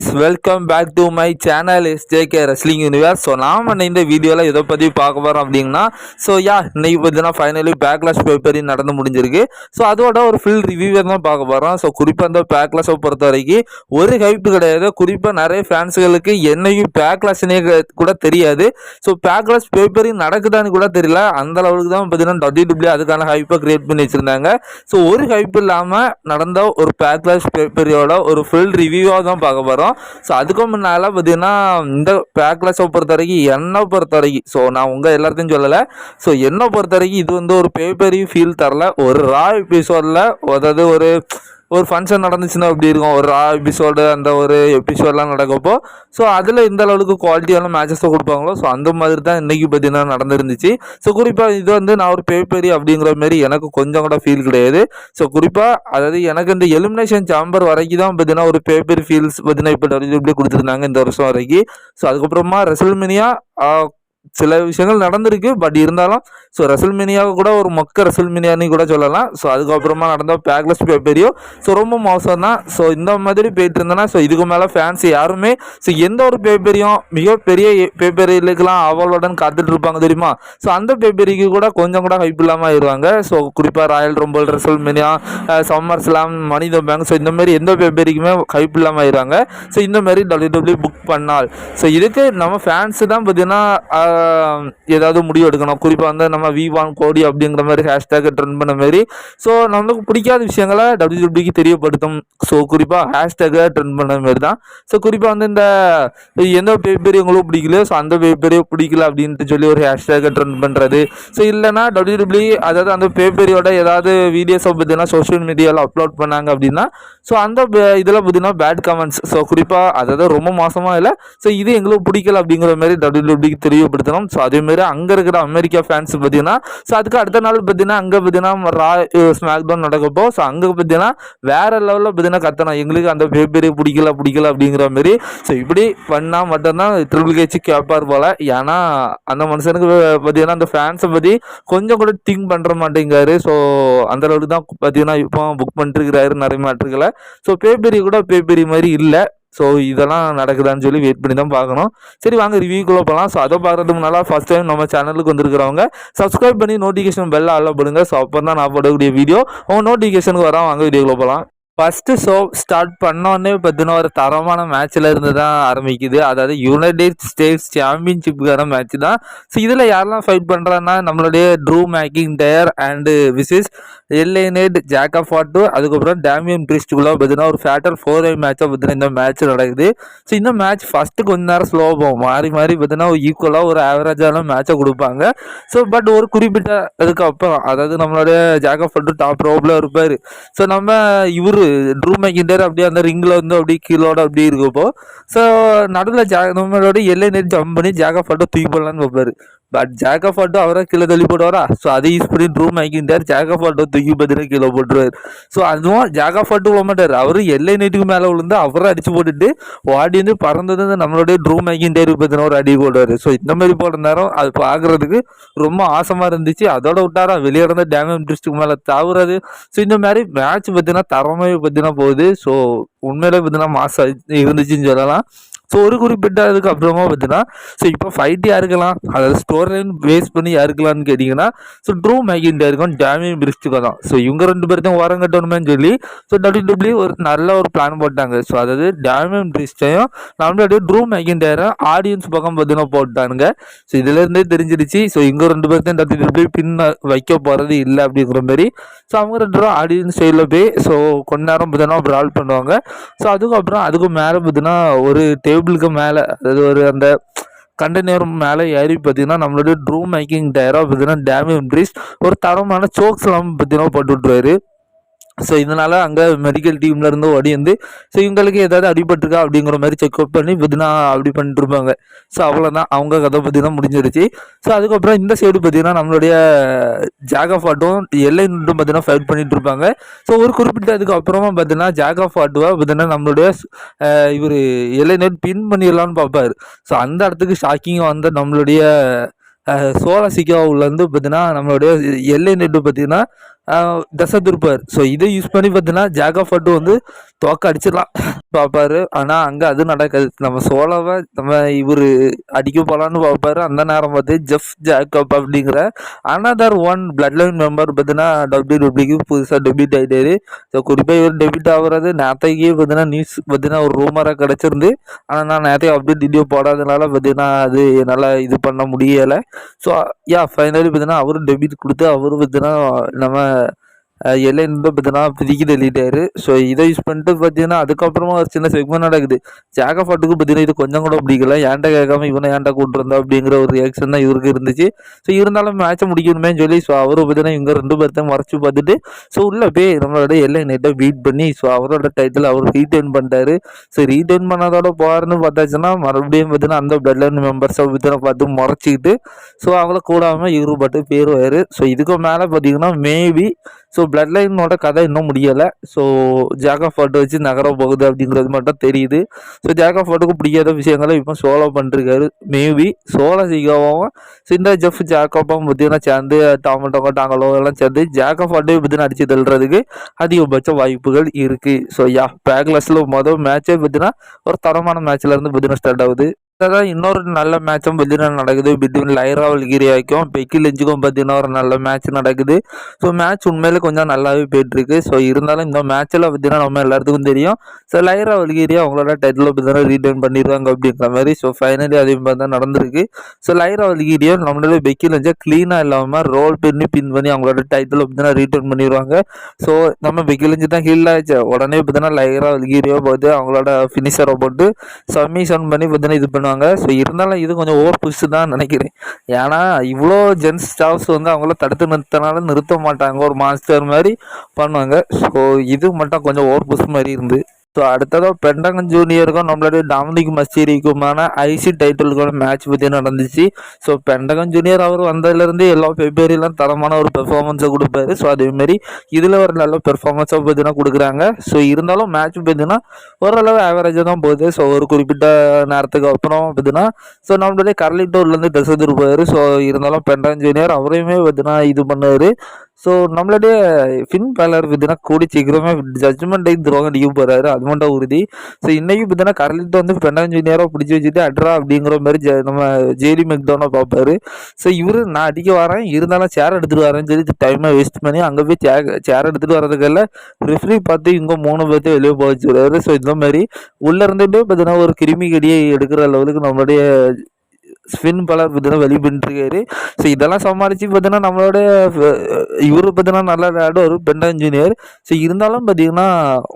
Welcome back to my channel SJK wrestling universe so நாம் இந்த வீடியோவில் எதை பற்றி பார்க்க போகிறோம் அப்படின்னா ஸோ யா இன்னைக்கு பார்த்தீங்கன்னா ஃபைனலி பேக்லாஸ் பேப்பரி நடந்து முடிஞ்சிருக்கு. ஸோ அதோட ஒரு ஃபுல் ரிவ்யூவை தான் பார்க்க போகிறோம் ஸோ குறிப்பாக அந்த பேக்லாஸை பொறுத்த வரைக்கும் ஒரு ஹைப்பு கிடையாது. குறிப்பாக நிறைய ஃபேன்ஸுகளுக்கு என்னையும் பேக்லாஸ்னே கூட தெரியாது. ஸோ பேக்லாஸ் பேப்பரி நடக்குதான்னு கூட தெரியல. அந்த அளவுக்கு தான் பார்த்தீங்கன்னா டபிள்யூ டபிள்யூ அதுக்கான ஹைப்பை கிரியேட் பண்ணி வச்சுருந்தாங்க. ஸோ ஒரு ஹைப் இல்லாமல் நடந்த ஒரு பேக்லாஸ் பேப்பரியோட ஒரு ஃபுல் ரிவ்யூவாக தான் பார்க்க போகிறோம் ஸோ அதுக்கு முன்னால் பார்த்தீங்கன்னா இந்த பேக்லஸை பொறுத்த வரைக்கும் என்னை பொறுத்த வரைக்கும் ஸோ நான் உங்கள் எல்லாத்தையும் சொல்லலை. ஸோ என்னை பொறுத்த வரைக்கும் இது வந்து ஒரு பேப்பரி ஃபீல் தரல. ஒரு ரா எபிசோடில் அதாவது ஒரு ஒரு ஃபங்க்ஷன் நடந்துச்சுன்னா எப்படி இருக்கும்? ஒரு ரா எபிசோடு அந்த ஒரு எபிசோடெலாம் நடக்கப்போ ஸோ அதில் இந்த அளவுக்கு குவாலிட்டியான மேட்சஸை கொடுப்பாங்களோ? ஸோ அந்த மாதிரி தான் இன்றைக்கி பார்த்தீங்கன்னா நடந்துருந்துச்சு. ஸோ குறிப்பாக இது வந்து நான் ஒரு பேப்பரி அப்படிங்கிற மாரி எனக்கு கொஞ்சம் கூட ஃபீல் கிடையாது. ஸோ குறிப்பாக அதாவது எனக்கு இந்த எலிமினேஷன் சாம்பர் வரைக்கும் தான் பார்த்தீங்கன்னா ஒரு பேப்பரி ஃபீல்ஸ் பார்த்தீங்கன்னா இப்போ இப்படி கொடுத்துருந்தாங்க இந்த வருஷம் வரைக்கும். ஸோ அதுக்கப்புறமா ரெசல்மினியா சில விஷயங்கள் நடந்திருக்கு பட் இருந்தாலும் ஸோ ரசல்மினியாவை கூட ஒரு மொக்க ரசல்மினியான்னு கூட சொல்லலாம். ஸோ அதுக்கப்புறமா நடந்த பேக்லஸ் பேப்பரியோ ஸோ ரொம்ப மோசம் தான் ஸோ இந்த மாதிரி போயிட்டு இருந்தேன்னா ஸோ இதுக்கு மேலே ஃபேன்ஸ் யாருமே ஸோ எந்த ஒரு பேப்பரையும் மிகப்பெரிய பேப்பரிலுக்கெல்லாம் அவளுடன் காத்துட்டு இருப்பாங்க தெரியுமா? ஸோ அந்த பேப்பரிக்கு கூட கொஞ்சம் கூட ஹைப் இல்லாமல் ஆயிடுவாங்க ஸோ குறிப்பாக Royal Rumble WrestleMania Summer Slam மனித பேங்க் ஸோ இந்த மாதிரி எந்த பேப்பரிக்குமே ஹைப் இல்லாமல் ஆயிடுவாங்க ஸோ இந்த மாதிரி டபிள்யூ டபிள்யூ புக் பண்ணால். ஸோ இதுக்கு நம்ம ஃபேன்ஸு தான் பார்த்தீங்கன்னா ஏதாவது முடிவு எடுக்கணும். குறிப்பாக வந்து நம்ம வி வான் கோடி அப்படிங்கிற மாதிரி ஹேஷ்டேக் ட்ரெண்ட் பண்ண மாதிரி. ஸோ நம்மளுக்கு பிடிக்காத விஷயங்களை டபிள்யூ தெரியப்படுத்தும். ஸோ குறிப்பாக ஹேஷ்டேக்கை ட்ரெண்ட் பண்ண மாதிரி தான். ஸோ குறிப்பாக வந்து இந்த எந்த பேப்பரி உங்களுக்கு பிடிக்கலையோ ஸோ அந்த பேப்பரே பிடிக்கல அப்படின்ட்டு சொல்லி ஒரு ஹேஷ்டேக்கை ட்ரெண்ட் பண்ணுறது ஸோ இல்லைன்னா டபிள்யூ அதாவது அந்த பேப்பரியோட ஏதாவது வீடியோஸை பார்த்தீங்கன்னா சோஷியல் மீடியாவில் அப்லோட் பண்ணாங்க அப்படின்னா ஸோ அந்த இதில் பார்த்தீங்கன்னா பேட் கமெண்ட்ஸ் ஸோ குறிப்பாக அதாவது ரொம்ப மோசமாக இல்லை. ஸோ இது எங்களுக்கு பிடிக்கல அப்படிங்கிற மாதிரி டபிள்யூ டபிள்யூக்கு தெரியப்படுத்தணும் ஸோ அதேமாரி அங்கே இருக்கிற அமெரிக்கா ஃபேன்ஸ் பார்த்தீங்கன்னா ஸோ அதுக்கு அடுத்த நாள் பார்த்தீங்கன்னா அங்கே பார்த்தீங்கன்னா ரா ஸ்மாக் டவுன் நடக்கப்போ ஸோ அங்கே பார்த்தீங்கன்னா வேற லெவலில் பார்த்தீங்கன்னா கத்தணும். எங்களுக்கு அந்த பேப்பரே பிடிக்கல பிடிக்கல அப்படிங்கிற மாதிரி. ஸோ இப்படி பண்ணால் மட்டும்தான் ட்ரிபிள் கேச்சு கேட்பார் போல். ஏன்னா அந்த மனுஷனுக்கு பார்த்தீங்கன்னா அந்த ஃபேன்ஸை பற்றி கொஞ்சம் கூட திங்க் பண்ணுற மாட்டேங்காரு ஸோ அந்த அளவுக்கு தான் பார்த்தீங்கன்னா இப்போ புக் பண்ணிட்டுருக்கிறாரு நிறைய மாற்றுக்களை ஸோ பேப்பரி கூட பேப்பரி மாதிரி இல்லை. ஸோ இதெல்லாம் நடக்குதான்னு சொல்லி வெயிட் பண்ணி தான் பார்க்கணும். சரி வாங்க ரிவ்யூக்குள்ளே போகலாம் ஸோ அதை பார்க்குறதுக்கு முன்னால் ஃபஸ்ட் டைம் நம்ம சேனலுக்கு வந்திருக்கிறவங்க சப்ஸ்கிரைப் பண்ணி நோட்டிஃபிகேஷன் பெல் ஆல்ல பண்ணுங்கள் ஸோ அப்போ தான் நான் போடக்கூடிய வீடியோ உங்கள் நோட்டிஃபிகேஷனுக்கு வரோம் வாங்க வீடியோக்குள்ளே போகலாம் ஃபஸ்ட்டு ஷோ ஸ்டார்ட் பண்ணோடனே பார்த்தீங்கன்னா ஒரு தரமான மேட்ச்சில் இருந்து தான் ஆரம்பிக்குது. அதாவது யுனைடெட் ஸ்டேட்ஸ் சாம்பியன்ஷிப்புக்கான மேட்ச் தான். ஸோ இதில் யாரெல்லாம் ஃபைட் பண்ணுறாங்கன்னா நம்மளுடைய Drew McIntyre and விசிஸ் L A Knight Jacob Fatu அதுக்கப்புறம் டேமியன் பிரிஸ்டுக்குள்ள பார்த்தீங்கன்னா ஒரு ஃபேட்டல் ஃபோர் ஐ மேட்சாக பார்த்தீங்கன்னா இந்த மேட்ச் நடக்குது. ஸோ இந்த மேட்ச் ஃபஸ்ட்டு கொஞ்ச நேரம் ஸ்லோ போகும். மாறி மாறி பார்த்தீங்கன்னா ஈக்குவலாக ஒரு ஆவரேஜான மேட்சை கொடுப்பாங்க. ஸோ பட் ஒரு குறிப்பிட்ட அதுக்கப்புறம் அதாவது நம்மளுடைய ஜாக்கா ஃபாட்டு டாப் ரோப்பில் இருப்பார். ஸோ நம்ம இவர் ட்ரூ மேக்கிண்டர் அப்படியே அந்த ரிங்கில் வந்து அப்படியே கீழோட அப்படியே இருக்கப்போ ஸோ நடுவில் ஜா நம்மளோட எல்லை நேரம் ஜம்ப் பண்ணி ஜாக்கா ஃபோட்டோ தூக்கி போடலான்னு பார்ப்பாரு. பட் ஜாக்கா ஃபாட்டோ அவரை கீழே தள்ளி போடுவாரா ஸோ அதை யூஸ் பண்ணி ட்ரூ மேக்கிண்டார் ஜாக்கா ஃபாட்டோ தூக்கி பார்த்துட்டு கீழே போட்டுருவார். ஸோ அதுவும் ஜாக்கா ஃபாட்டோ போக மாட்டார். அவர் எல்லை நீட்டுக்கு மேலே விழுந்து அவரை அடிச்சு போட்டுட்டு ஓடி வந்து பறந்தது வந்து நம்மளுடைய ட்ரூ மேக்கிண்டர் பார்த்தீங்கன்னா ஒரு அடி போடுவார். ஸோ இந்த மாதிரி போடுற நேரம் அது பார்க்குறதுக்கு ரொம்ப ஆசமாக இருந்துச்சு. அதோட விட்டாரா? வெளியே இருந்த டேமேஜ் டிஸ்ட்ரிக்ட் மேலே தவறது. ஸோ இந்த மாதிரி மேட்ச் பார்த்தீங்கன்னா தரமே பார்த்தீங்கன்னா போகுது. ஸோ உண்மையிலே பார்த்தீங்கன்னா மாசம் இருந்துச்சுன்னு சொல்லலாம். ஸோ ஒரு குறிப்பிட்ட அதுக்கப்புறமா பார்த்தீங்கன்னா ஸோ இப்போ ஃபைட் யாருக்கலாம் அதாவது ஸ்டோர் லைன் வேஸ்ட் பண்ணி யாருக்கலாம்னு கேட்டிங்கன்னா ஸோ ட்ரூ மேகின்டருக்கும் டேமியன் பிரிஸ்டுக்கும் தான். ஸோ இவங்க ரெண்டு பேர்த்தையும் ஓரம் கட்டணுமேன்னு சொல்லி ஸோ டபிள்யூ டபிள்யூ ஒரு நல்ல ஒரு பிளான் போட்டாங்க. ஸோ அதாவது டேமியன் பிரிஸ்டையும் நம்மளுடைய ட்ரூ மேகின்டரும் ஆடியன்ஸ் பக்கம் பார்த்தீங்கன்னா போட்டானுங்க. ஸோ இதுலேருந்தே தெரிஞ்சிருச்சு ஸோ இவங்க ரெண்டு பேர்த்தையும் டபிள்யூ டபிள்யூ பின்ன வைக்க போகிறது இல்லை அப்படிங்கிற மாதிரி. ஸோ அவங்க ரெண்டு பேரும் ஆடியன்ஸ் சைடில் போய் ஸோ கொஞ்ச நேரம் பார்த்தீங்கன்னா ப்ரால் பண்ணுவாங்க. ஸோ அதுக்கப்புறம் அதுக்கு மேலே பார்த்தீங்கன்னா ஒரு டே டேபிளுக்கு மேலே அதாவது ஒரு அந்த கண்டெய்னர் மேலே ஏறி பார்த்தீங்கன்னா நம்மளுடைய ட்ரூ மேக்கிங் டயராக பார்த்தீங்கன்னா டேமேஜ் இன்ட்ரீஸ் ஒரு தரமான சோக்ஸ் எல்லாம் பார்த்தீங்கன்னா போட்டு விட்ருவாரு ஸோ இதனால் அங்கே மெடிக்கல் டீம்ல இருந்து ஓடி வந்து ஸோ இவங்களுக்கு ஏதாவது அடிபட்டிருக்கா அப்படிங்கிற மாதிரி செக்அப் பண்ணி பார்த்தீங்கன்னா அப்படி பண்ணிட்டு இருப்பாங்க ஸோ அவ்வளோதான் அவங்க கதை பற்றி தான் முடிஞ்சிருச்சு. ஸோ அதுக்கப்புறம் இந்த சைடு பார்த்தீங்கன்னா நம்மளுடைய ஜாகா ஃபாட்டும் எல்லை நின்றும் பார்த்தீங்கன்னா ஃபைட் பண்ணிட்டு இருப்பாங்க ஸோ ஒரு குறிப்பிட்ட அதுக்கப்புறமா பார்த்தீங்கன்னா ஜாகா ஃபாட்டுவா பார்த்தீங்கன்னா நம்மளுடைய இவர் எல்லை நெட் பின் பண்ணிடலாம்னு பார்ப்பார் ஸோ அந்த இடத்துக்கு ஷாக்கிங்காக வந்த நம்மளுடைய சோழ சிக்காவுலேருந்து பார்த்தீங்கன்னா நம்மளுடைய எல்லை நெட்டு பார்த்தீங்கன்னா தசை ஸோ இதை யூஸ் பண்ணி பார்த்தீங்கன்னா ஜாகா ஃபட்டு வந்து தோக்க அடிச்சிடலாம். பார்ப்பாரு. ஆனால் அங்கே அது நடக்காது. நம்ம சோலோவை நம்ம இவர் அடிக்க போகலான்னு பார்ப்பாரு. அந்த நேரம் பார்த்து ஜெஃப் ஜாக்கப் அப்படிங்கிற another one bloodline member பார்த்தீங்கன்னா டபிள்யூ டபிள்யூக்கு புதுசாக டெபிட் ஆகிட்டாரு ஸோ குறிப்பாக இவர் டெபிட் ஆகுறது நேத்தைக்கே பார்த்தீங்கன்னா நியூஸ் பார்த்தீங்கன்னா ஒரு ரூமராக கிடச்சிருந்து ஆனால் நான் நேத்தையும் அப்டேட் வீடியோ போடாதனால பார்த்தீங்கன்னா அது என்னால் இது பண்ண முடியலை. ஸோ யா ஃபைனலி பார்த்தீங்கன்னா அவரும் டெபிட் கொடுத்து அவரும் பார்த்தீங்கன்னா நம்ம uh, எல்லை வந்து பார்த்தீங்கன்னா பிதிக்கி தள்ளிட்டாரு ஸோ இதை யூஸ் பண்ணிட்டு பார்த்தீங்கன்னா அதுக்கப்புறமா ஒரு சின்ன செக்மெண்ட் நடக்குது. ஜாகஃபாட்டுக்கு பார்த்தீங்கன்னா இது கொஞ்சம் கூட பிடிக்கல. ஏன்டா கேட்காம இவனை ஏன்டா கூட்டிருந்தா அப்படிங்கிற ஒரு ரியாக்ஷன் தான் இவருக்கு இருந்துச்சு. ஸோ இருந்தாலும் மேட்சை முடிக்கணுமே சொல்லி ஸோ அவரும் பார்த்தீங்கன்னா இவங்க ரெண்டு பேர்த்தையும் மறைச்சு பார்த்துட்டு ஸோ உள்ள போய் நம்மளோட எல்லை நைட்டை பீட் பண்ணி ஸோ அவரோட டைட்டில் அவர் ரீடைன் பண்ணிட்டாரு. ஸோ ரீடைன் பண்ணதோட போகிறன்னு பார்த்தாச்சுன்னா மறுபடியும் பார்த்தீங்கன்னா அந்த பிளட் லைன் மெம்பர்ஸை பார்த்தீங்கன்னா பார்த்து முறைச்சிக்கிட்டு ஸோ அவங்கள கூடாமல் இவரு பாட்டு பேருவார் ஸோ இதுக்கு மேலே பார்த்தீங்கன்னா மேபி ஸோ பிளட் லைனோட கதை இன்னும் முடியலை. ஸோ ஜாகா ஃபாட்டை வச்சு நகர போகுது அப்படிங்கிறது மட்டும் தெரியுது. ஸோ ஜாகா ஃபாட்டுக்கு பிடிக்காத விஷயங்களை இப்போ சோலோ பண்ணிருக்காரு மேபி சோலோ சீகாவும் சிந்த ஜெஃப் ஜாக்கப்பாவும் பார்த்தீங்கன்னா சேர்ந்து டாமட்டோங்க டாங்கலோ எல்லாம் சேர்ந்து ஜாக்கா ஃபாட்டையும் பார்த்தீங்கன்னா அடிச்சு தள்ளுறதுக்கு அதிகபட்ச வாய்ப்புகள் இருக்குது ஸோ யா பேக்லஸில் மொதல் மேட்சே பார்த்தீங்கன்னா ஒரு தரமான மேட்ச்ல இருந்து பார்த்தீங்கன்னா ஸ்டார்ட் ஆகுது. தான் இன்னொரு நல்ல மேட்சும் பார்த்தீங்கன்னா நடக்குது. பிட்வீன் லைரா வல்கிரியாக்கும் பெக்கி லெஞ்சுக்கும் பார்த்தீங்கன்னா ஒரு நல்ல மேட்ச் நடக்குது. ஸோ மேட்ச் உண்மையிலே கொஞ்சம் நல்லாவே போயிட்டுருக்கு. ஸோ இருந்தாலும் இந்த மேட்ச்சில் பார்த்தீங்கன்னா நம்ம எல்லாத்துக்கும் தெரியும். ஸோ லைராவல்கிரியா அவங்களோட டைட்டில் பார்த்தீங்கன்னா ரீடைன் பண்ணிடுவாங்க அப்படின்ற மாதிரி. ஸோ ஃபைனலி அதே மாதிரி தான் நடந்திருக்கு. ஸோ லைரா வல்கிரியா நம்மளோட பெக்கி லெஞ்சா க்ளீனாக இல்லாமல் ரோல் பண்ணி பின் பண்ணி அவங்களோட டைட்டில் பார்த்தீங்கன்னா ரீடைன் பண்ணிடுவாங்க. ஸோ நம்ம பெக்கி லெஞ்சு தான் ஹீல் ஆச்சு உடனே பார்த்தீங்கன்னா லைராவல் வல்கிரியா பார்த்து அவங்களோட ஃபினிஷரை போட்டு சப்மிஷன் பண்ணி பார்த்தீங்கன்னா இது பண்ணுவாங்க. ஸோ இருந்தாலும் இது கொஞ்சம் ஓவர் புஷ் தான் நினைக்கிறேன். ஏன்னா இவ்வளோ ஜென்ஸ் ஸ்டாஃப்ஸ் வந்து அவங்கள தடுத்து நிறுத்தினால நிறுத்த மாட்டாங்க. ஒரு மாஸ்டர் மாதிரி பண்ணுவாங்க. ஸோ இது மட்டும் கொஞ்சம் ஓவர் புஷ் மாதிரி இருந்து ஸோ அடுத்ததாக பெண்டகன் ஜூனியருக்கும் நம்மளுடைய டாமினிக் மஸ்டீரிக்குமான ஐசி டைட்டிலுக்கான மேட்ச் பற்றி நடந்துச்சு. ஸோ பெண்டகன் ஜூனியர் அவர் வந்ததுலேருந்து எல்லா பெப்பேரியெல்லாம் தரமான ஒரு பெர்ஃபார்மன்ஸை கொடுப்பாரு. ஸோ அதேமாரி இதில் ஒரு நல்ல பெர்ஃபார்மன்ஸாக பார்த்தீங்கன்னா கொடுக்குறாங்க. ஸோ இருந்தாலும் மேட்ச் பார்த்தீங்கன்னா ஓரளவு ஆவரேஜாக தான் போகுது. ஸோ ஒரு குறிப்பிட்ட நேரத்துக்கு அப்புறம் பார்த்தீங்கன்னா ஸோ நம்மளுடைய கர்லிட்டோர்லேருந்து ட்ரெஸ் எடுத்துருப்பாரு ஸோ இருந்தாலும் பெண்டகன் ஜூனியர் அவரையுமே பார்த்தீங்கன்னா இது பண்ணார். ஸோ நம்மளுடைய ஃபின் பேலர் பார்த்தீங்கன்னா கூடி சீக்கிரமே ஜட்ஜ்மெண்ட் துரோகம் அடிக்க போகிறாரு அது மட்டும் உறுதி. ஸோ இன்னைக்கு பார்த்தீங்கன்னா கரலிட்டு வந்து பெண்டான் ஜூனியராக பிடிச்சி வச்சுட்டு அட்ரா அப்படிங்கிற மாதிரி ஜ நம்ம ஜேடி மெக்டோனா பார்ப்பாரு. ஸோ இவரு நான் அடிக்க வரேன் இருந்தாலும் சேர் எடுத்துகிட்டு வரேன்னு சொல்லி டைமை வேஸ்ட் பண்ணி அங்கே போய் சேர் சேர் எடுத்துகிட்டு வரதுக்கெல்லாம் ரெஃப்ரி பார்த்து இங்கே மூணு பேர்த்து வெளியே போக வச்சுருவாரு ஸோ இந்த மாதிரி உள்ளே இருந்துட்டு பார்த்தீங்கன்னா ஒரு கிருமி கடியை எடுக்கிற லெவலுக்கு நம்மளுடைய ஸ்பின் பலர் பார்த்தீங்கன்னா வெளிப்பட்டுருக்காரு ஸோ இதெல்லாம் சமாளித்து பார்த்தீங்கன்னா நம்மளோட இவரு பார்த்தீங்கன்னா நல்லா விளையாடுவார் பெண்டா இன்ஜினியர் ஸோ இருந்தாலும் பார்த்தீங்கன்னா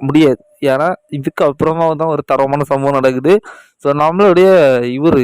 முடியாது. ஏன்னா இதுக்கு அப்புறமா தான் ஒரு தரமான சம்பவம் நடக்குது. ஸோ நம்மளுடைய இவர்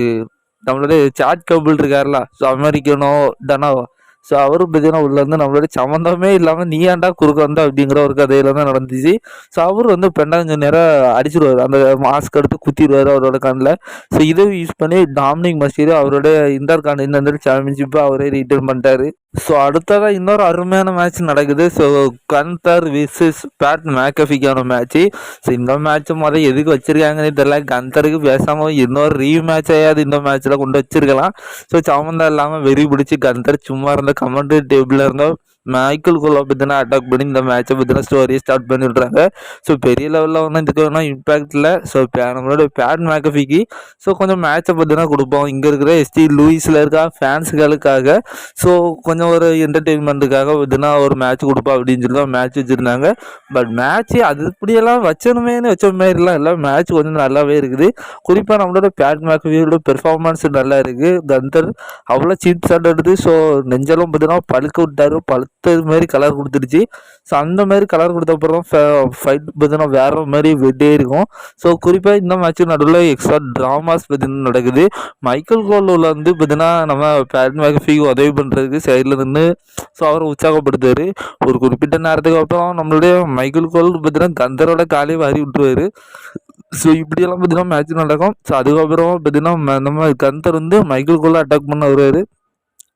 நம்மளுடைய சாட் கபிள் இருக்கார்ல ஸோ அமெரிக்கனோ டனாவோ. ஸோ அவரு பார்த்தீங்கன்னா உள்ளேருந்து நம்மளோட சம்மந்தமே இல்லாமல் நீ ஏன்டா குறுக்க வந்த? அப்படிங்கிற ஒரு கதையில தான் நடந்துச்சு. ஸோ அவர் வந்து பெண்டாஞ்சு நேரம் அடிச்சிருவார் அந்த மாஸ்க் எடுத்து குத்திடுவார் அவரோட கண்ணில். ஸோ இதை யூஸ் பண்ணி டாமினிக் மசீர் அவரோட இன்டர் கான்டினென்டல் சாம்பியன்ஷிப்பை அவரே ரிட்டர்ன் பண்ணிட்டாரு. ஸோ அடுத்ததாக இன்னொரு அருமையான மேட்ச் நடக்குது. ஸோ கந்தர் விசஸ் பேட் மேக்கஃபிக்கான மேட்ச்சு ஸோ இந்த மேட்ச் முதல் எதுக்கு வச்சிருக்காங்கன்னு தெரியல. கந்தருக்கு பேசாமல் இன்னொரு ரீ மேட்ச் ஆயாது இந்த மேட்ச்சில் கொண்டு வச்சிருக்கலாம். ஸோ சம்மந்தம் இல்லாமல் வெறி பிடிச்சி கந்தர் சும்மா இருந்த commentary tableler now Michael Cole பற்றின அட்டாக் பண்ணி இந்த மேட்சை பற்றின ஸ்டோரியை ஸ்டார்ட் பண்ணி விட்றாங்க ஸோ பெரிய லெவலில் ஒன்றும் இதுக்கு ஒன்றும் இம்பேக்ட் இல்லை. ஸோ நம்மளோட பேட் மேக்கஃபிக்கு ஸோ கொஞ்சம் மேட்சை பற்றினா கொடுப்போம். இங்கே இருக்கிற எஸ்டி லூயிஸில் இருக்க ஃபேன்ஸுகளுக்காக ஸோ கொஞ்சம் ஒரு என்டர்டெயின்மெண்ட்டுக்காக பார்த்தீங்கன்னா ஒரு மேட்ச் கொடுப்பா அப்படின்னு சொல்லி தான் மேட்ச் வச்சுருந்தாங்க. பட் மேட்ச்சு அது இப்படியெல்லாம் வச்சணுமேனு வச்ச மாதிரிலாம் இல்லை. மேட்ச் கொஞ்சம் நல்லாவே இருக்குது. குறிப்பாக நம்மளோட பேட் மேக்கஃபியோட பெர்ஃபார்மன்ஸ் நல்லா இருக்குது தந்தர் அவ்வளோ சீப் ஷாட் எடுத்து ஸோ நெஞ்செல்லாம் பார்த்தீங்கன்னா பழுக்க விட்டார். பழு மாதிரி கலர் கொடுத்துருச்சு ஸோ அந்த மாதிரி கலர் கொடுத்த அப்புறம் ஃபைட் பார்த்தீங்கன்னா வேறு மாதிரி வெட்டே இருக்கும். ஸோ குறிப்பாக இந்த மேட்ச் நடுவில் எக்ஸ்ட்ரா ட்ராமாஸ் பார்த்தீங்கன்னா நடக்குது. மைக்கேல் கோலில் வந்து பார்த்தீங்கன்னா நம்ம பேட் மேகஃபிக்கு உதவி பண்ணுறதுக்கு சைடில் நின்று ஸோ அவரை உற்சாகப்படுத்துவார். ஒரு குறிப்பிட்ட நேரத்துக்கு அப்புறம் நம்மளுடைய மைக்கேல் கோல் பார்த்தீங்கன்னா கந்தரோட காலையை வாரி விட்டுருவார். ஸோ இப்படியெல்லாம் பார்த்தீங்கன்னா மேட்ச் நடக்கும். ஸோ அதுக்கப்புறம் பார்த்தீங்கன்னா ம- நம்ம கந்தர் வந்து மைக்கேல் கோலை அட்டாக் பண்ண வருவார்.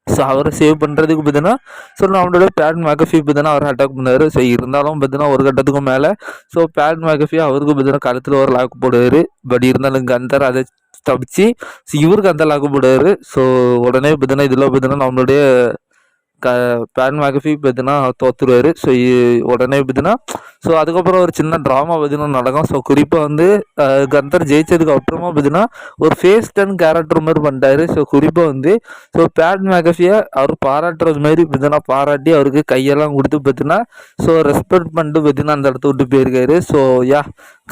ஸோ அவரை சேவ் பண்ணுறதுக்கு பார்த்தீங்கன்னா ஸோ நம்மளோட பேட் மேகஃபி பார்த்தீங்கன்னா அவர் அட்டாக் பண்ணார். ஸோ இருந்தாலும் பார்த்தீங்கன்னா ஒரு கட்டத்துக்கு மேலே ஸோ பேட் மேகஃபி அவருக்கு பார்த்தீங்கன்னா கழுத்தில் ஒரு லாக் போடுவார். பட் இருந்தாலும் கந்தர் அதை தப்பிச்சு ஸோ இவருக்கு அந்த லாக் போடுவார். ஸோ உடனே பார்த்தீங்கன்னா இதில் பார்த்தீங்கன்னா நம்மளுடைய க பேன் மேகஃபி பார்த்தீங்கன்னா தோத்துருவார். ஸோ உடனே பார்த்தீங்கன்னா ஸோ அதுக்கப்புறம் ஒரு சின்ன ட்ராமா பார்த்தீங்கன்னா நடக்கும். ஸோ குறிப்பாக வந்து கந்தர் ஜெயிச்சதுக்கு அப்புறமா பார்த்தீங்கன்னா ஒரு ஃபேஸ் டென் கேரக்டர் மாதிரி பண்ணிட்டாரு ஸோ குறிப்பாக வந்து ஸோ பேட் மேகஃபியை அவர் பாராட்டுறது மாதிரி பார்த்தீங்கன்னா பாராட்டி அவருக்கு கையெல்லாம் கொடுத்து பார்த்தீங்கன்னா ஸோ ரெஸ்பெக்ட் பண்ணிட்டு பார்த்தீங்கன்னா அந்த இடத்த விட்டு போயிருக்காரு. ஸோ யா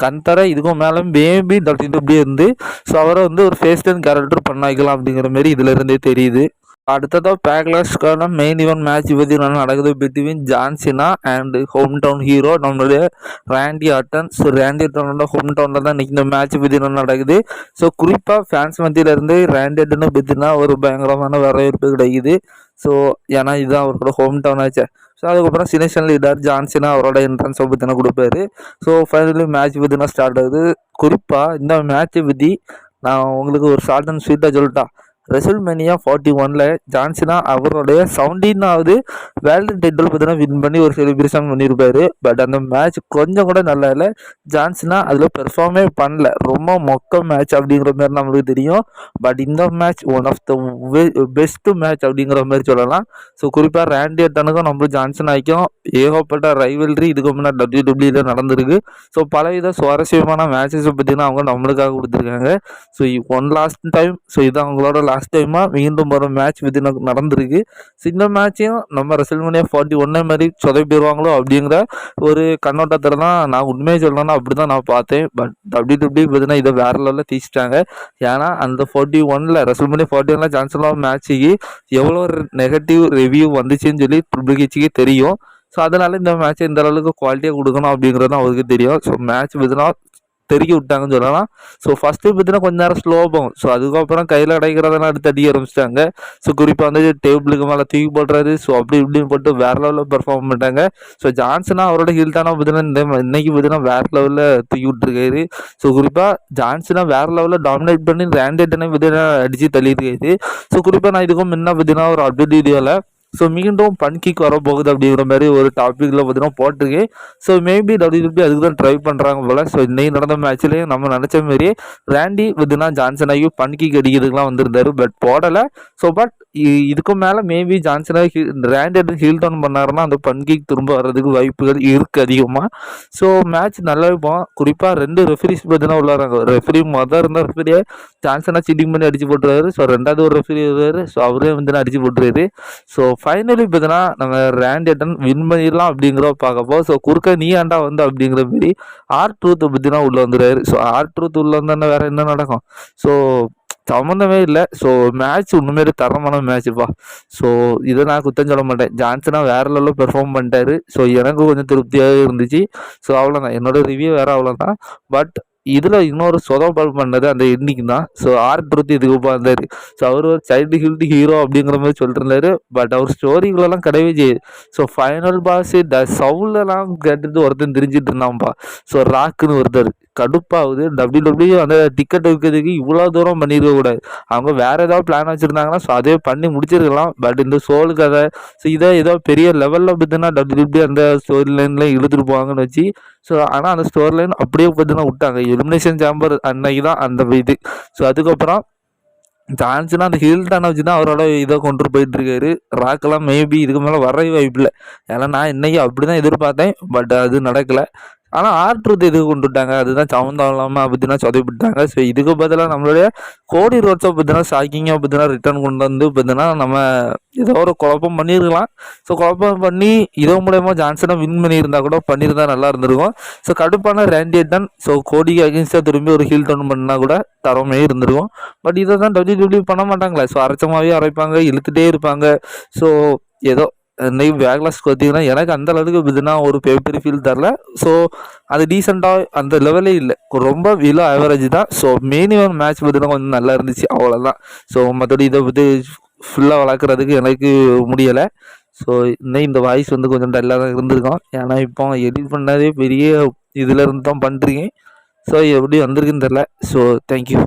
கந்தரை இதுக்கும் மேலே பேபி தட்டிட்டு அப்படியே இருந்து ஸோ அவரை வந்து ஒரு ஃபேஸ் டென் கேரக்டர் பண்ண வைக்கலாம் அப்படிங்கிற மாதிரி இதுலேருந்தே தெரியுது. அடுத்ததாக பேக்லாஸ்க்கான மெயின் ஈவெண்ட் மேட்ச் பற்றி நடக்குது between John Cena and hometown hero நம்மளுடைய ரேண்டி ஆட்டன். ஸோ ரேண்டி ஆட்டனோட ஹோம் டவுனில் தான் இன்றைக்கி இந்த மேட்ச் பற்றி நடக்குது? ஸோ குறிப்பாக ஃபேன்ஸ் மத்தியிலேருந்து ரேண்டி ஆட்டனை பற்றினா ஒரு பயங்கரமான வரவேற்பு கிடைக்குது. ஸோ ஏன்னா இதுதான் அவரோட ஹோம் டவுன் ஆச்சு. ஸோ அதுக்கப்புறம் சினேஷன் லீடர் ஜான்சினா அவரோட என்ட்ரன்ஸை பற்றினா கொடுப்பாரு. ஸோ ஃபைனலி மேட்ச் பற்றினா ஸ்டார்ட் ஆகுது? குறிப்பாக இந்த மேட்சை பற்றி நான் உங்களுக்கு ஒரு ஷார்ட் அண்ட் ஸ்வீட்டாக சொல்லிட்டேன். ரெசல்மேனியா ஃபார்ட்டி ஒனில் ஜான்சினா அவருடைய செவன்டீனாவது வேர்ல்டு டைட்டில் பார்த்தீங்கன்னா வின் பண்ணி ஒரு செலிப்ரேஷன் பண்ணியிருப்பாரு பட் அந்த மேட்ச் கொஞ்சம் கூட நல்லா இல்லை. ஜான்சினா அதில் பெர்ஃபார்மே பண்ணல. ரொம்ப மொக்க மேட்ச் அப்படிங்கிற மாதிரி நம்மளுக்கு தெரியும். பட் இந்த match one of the best match அப்படிங்கிற மாதிரி சொல்லலாம். ஸோ குறிப்பாக ரேண்டி அட்டனுக்கும் நம்மளும் ஜான்சன் ஆகிக்கும் ஏகப்பட்ட ரைவல்ரி இதுக்கு முன்னாடி டபிள்யூ டபிள்யூல நடந்திருக்கு. ஸோ பலவித சுவாரஸ்யமான மேட்சஸை பார்த்தீங்கன்னா அவங்க நம்மளுக்காக கொடுத்துருக்காங்க. So one last time so இது அவங்களோட லாஸ்ட் டைமாக மீண்டும் வர மேட்ச் வித் நடந்திருக்கு. சின்ன இந்த மேட்சையும் நம்ம ரெசல்மனியா ஃபார்ட்டி ஒன்னே மாதிரி சொதப்பிடுவாங்களோ அப்படிங்கிற ஒரு கண்ணோட்டத்தில் தான் நான் உண்மையை சொல்லணும்னா அப்படி தான் நான் பார்த்தேன். பட் டபிள்யூ டபிள்யூ பார்த்தீங்கன்னா இதை வேற லெவலில் தீச்சிட்டாங்க. ஏன்னா அந்த ஃபார்ட்டி ஒனில் ரெசல்மனியா ஃபார்ட்டி ஒனில் சான்சலாக மேட்ச்சுக்கு எவ்வளோ நெகட்டிவ் ரிவ்யூ வந்துச்சுன்னு சொல்லி ட்ரிபிள் தெரியும். ஸோ அதனால இந்த மேட்ச்சை இந்த அளவுக்கு குவாலிட்டியாக கொடுக்கணும் அப்படிங்கிறது தான் அவருக்கு தெரியும். ஸோ மேட்ச் பார்த்தீங்கன்னா தெருக்கி விட்டாங்கன்னு சொல்லலாம். ஸோ ஃபஸ்ட்டு பார்த்தீங்கன்னா கொஞ்ச நேரம் ஸ்லோ போகும். ஸோ அதுக்கப்புறம் கையில் அடைக்கிறதெல்லாம் எடுத்து அடிக்க ஆரம்பிச்சிட்டாங்க. ஸோ குறிப்பாக வந்து டேபிளுக்கு மேலே தூக்கி போடுறது. ஸோ அப்படி இப்படின்னு போட்டு வேற லெவலில் பெர்ஃபார்ம் பண்ணிட்டாங்க. ஸோ ஜான்சனா அவரோட ஹீல் தானே பார்த்தீங்கன்னா இந்த இன்னைக்கு பார்த்தீங்கன்னா வேற லெவலில் தூக்கி விட்டுருக்காரு. ஸோ குறிப்பாக ஜான்சனா வேற லெவலில் டாமினேட் பண்ணி ரேண்டேட்டனை பார்த்தீங்கன்னா அடித்து தள்ளியிருக்காரு ஸோ குறிப்பாக நான் இதுக்கும் முன்ன பார்த்தீங்கன்னா ஒரு அப்டேட் வீடியோவில் ஸோ மீண்டும் பன்கிக் வரப்போகுது அப்படிங்கிற மாதிரி ஒரு டாப்பிக்கில் பார்த்தீங்கன்னா போட்டிருக்கேன் ஸோ மேபி டபிள்யூபி அதுக்கு தான் ட்ரை பண்ணுறாங்க போல். ஸோ இன்னைக்கு நடந்த மேட்ச்லேயும் நம்ம நினச்ச மாதிரியே ரேண்டி பார்த்தீங்கன்னா ஜான்சன் ஆகி பன்கிக் அடிக்கிறதுக்குலாம் வந்திருந்தாரு பட் போடலை. ஸோ பட் இதுக்கும் மேலே மேபி ஜான்சன் ஆகி ரேண்டி ஹீல் டவுன் பண்ணாருன்னா அந்த பன்கிக் திரும்ப வர்றதுக்கு வாய்ப்புகள் இருக்குது அதிகமாக ஸோ மேட்ச் நல்லா இருப்போம் குறிப்பாக ரெண்டு ரெஃபரிஸ் பார்த்தீங்கன்னா உள்ளாராங்க ரெஃபரி மொதல் இருந்த ரெஃபரியை ஜான்சனாக சீட்டிங் பண்ணி அடிச்சு போட்டுருவாரு. ஸோ ரெண்டாவது ஒரு ரெஃபரி வருவார். ஸோ அவரே வந்து அடிச்சு போட்டுருவாரு. ஸோ ஃபைனலி பார்த்தீங்கன்னா நம்ம ரேண்டேட்டன் வின் பண்ணிடலாம் அப்படிங்கிற பார்க்கப்போ ஸோ குறுக்க நீ ஆண்டா வந்து அப்படிங்கிற மாரி ஆர் ட்ரூத்தை பற்றினா உள்ளே வந்துடுறாரு ஸோ ஆர் ட்ரூத் உள்ளே வந்தோன்னா வேறு என்ன நடக்கும்? ஸோ சம்மந்தமே இல்லை. ஸோ மேட்ச் உண்மையிலே தரமான மேட்ச்ப்பா ஸோ இதை நான் குத்தம் சொல்ல மாட்டேன். ஜான்சனா வேற லெவலில் பெர்ஃபார்ம் பண்ணிட்டாரு. ஸோ எனக்கு கொஞ்சம் திருப்தியாக இருந்துச்சு. ஸோ அவ்வளோதான் என்னோட ரிவ்யூ வேறு அவ்வளோதான் பட் இதில் இன்னொரு சொதப்பால் பண்ணது அந்த இன்னைக்கு தான். ஸோ ஆர் ட்ரூத் இதுக்கு வந்தார் ஸோ அவர் ஒரு சைல்டு ஹில்டு ஹீரோ அப்படிங்கிற மாதிரி சொல்லிட்டு பட் அவர் ஸ்டோரிகளெல்லாம் கிடையவே செய்யுது. ஸோ ஃபைனல் பாஸ் த சவுலெல்லாம் கேட்டது ஒருத்தன் தெரிஞ்சிட்டு இருந்தான்ப்பா. ஸோ ராக்குன்னு ஒருத்தர். கடுப்பாகுது. டபிள்யூ டபிள்யூ அந்த டிக்கெட் விற்கிறதுக்கு இவ்வளோ தூரம் பண்ணியிருக்க கூடாது. அவங்க வேறு ஏதாவது பிளான் வச்சுருந்தாங்கன்னா ஸோ அதே பண்ணி முடிச்சிருக்கலாம். பட் இந்த சோல் கதை ஸோ இதை ஏதோ பெரிய லெவலில் பார்த்தீங்கன்னா டபிள்யூ டபிள்யூ அந்த ஸ்டோரி லைனில் இழுத்துட்டு போவாங்கன்னு வச்சு ஸோ ஆனால் அந்த ஸ்டோரி லைன் அப்படியே பார்த்தீங்கன்னா விட்டாங்க. எலிமினேஷன் சாம்பர் அன்னைக்கு தான் அந்த இது. ஸோ அதுக்கப்புறம் ஜான்சனா அந்த ஹில்டனை வச்சு தான் அவரோட இதை கொண்டு போயிட்டு இருக்காரு. ராக்கெல்லாம் மேபி இதுக்கு மேலே வரவே வாய்ப்பு இல்லை. ஏன்னா நான் இன்றைக்கி அப்படி தான் எதிர்பார்த்தேன். பட் அது நடக்கலை. ஆனால் ஆர் இது கொண்டு விட்டாங்க அதுதான் சவுந்தம் இல்லாமல் அப்படின்னா சொதப்பிட்டாங்க. ஸோ இதுக்கு பதிலாக நம்மளுடைய கோடி ரோட்ஸை பார்த்தீங்கன்னா ஷாக்கிங்காக பார்த்தீங்கன்னா ரிட்டர்ன் கொண்டு வந்து பார்த்தீங்கன்னா நம்ம ஏதோ ஒரு குழப்பம் பண்ணியிருக்கலாம். ஸோ குழப்பம் பண்ணி இதோ மூலயமா ஜான்சனை வின் பண்ணியிருந்தா கூட பண்ணியிருந்தா நல்லா இருந்திருக்கும். ஸோ கடுப்பான ரேண்டியட்டன் ஸோ கோடிக்கு அகேன்ஸ்டாக திரும்பி ஒரு ஹீல் டவுன் பண்ணால் கூட தரமே இருந்திருக்கும். பட் இதை தான் டபிள்யூ டபிள்யூ பண்ண மாட்டாங்களே. ஸோ அரைச்சமாகவே அரைப்பாங்க இழுத்துட்டே இருப்பாங்க. ஸோ ஏதோ இன்னைக்கு பேக்லாஸ் பார்த்தீங்கன்னா எனக்கு அந்த அளவுக்கு இதுனா ஒரு பெரிய ஃபீல் தரல. ஸோ அது டீசெண்டாக அந்த லெவலே இல்லை. ரொம்ப விலோ ஆவரேஜ் தான். ஸோ மெயின் மேட்ச் பார்த்தீங்கன்னா கொஞ்சம் நல்லா இருந்துச்சு. அவ்வளோதான் ஸோ மற்றபடி இதை பற்றி ஃபுல்லாக வளர்க்குறதுக்கு எனக்கு முடியலை. ஸோ இன்னும் இந்த வாய்ஸ் வந்து கொஞ்சம் டல்லாக தான் இருந்திருக்கோம். ஏன்னா இப்போ எடிட் பண்ணதே பெரிய இதில் இருந்து தான் பண்ணுறீங்க ஸோ எப்படி வந்திருக்குன்னு தெரில ஸோ தேங்க்யூ